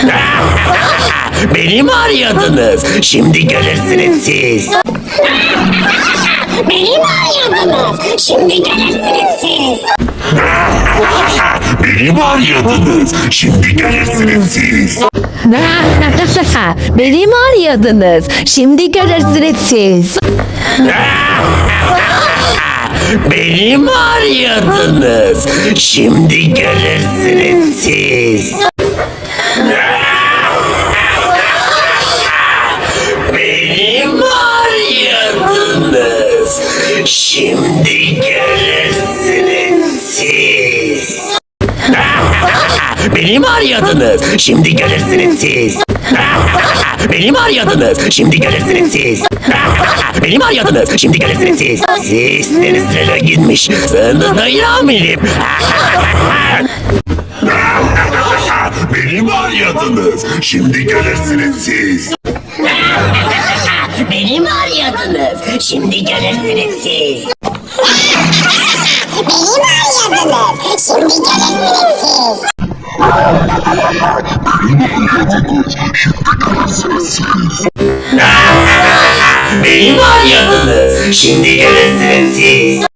Beni mi arıyordunuz? Şimdi görürsünüz siz. Beni mi arıyordunuz? Şimdi görürsünüz siz. Beni mi arıyordunuz? Şimdi görürsünüz siz. Beni mi arıyordunuz? Şimdi görürsünüz siz. Beni mi arıyordunuz? Şimdi görürsünüz siz. Beni mi arıyordunuz? Şimdi görürsünüz siz. Beni mi arıyordunuz? Şimdi görürsünüz siz. Beni mi arıyordunuz? Şimdi görürsünüz siz. Beni mi arıyordunuz? Şimdi görürsünüz siz. Siz denizlere gitmiş. Ben de dayanamıyorum. Beni mi arıyordunuz? Şimdi görürsünüz siz. Beni mi arıyordunuz? Şimdi görürsünüz siz. Beni mi arıyordunuz? Şimdi görürsünüz arıyordunuz? Şimdi görürsünüz siz.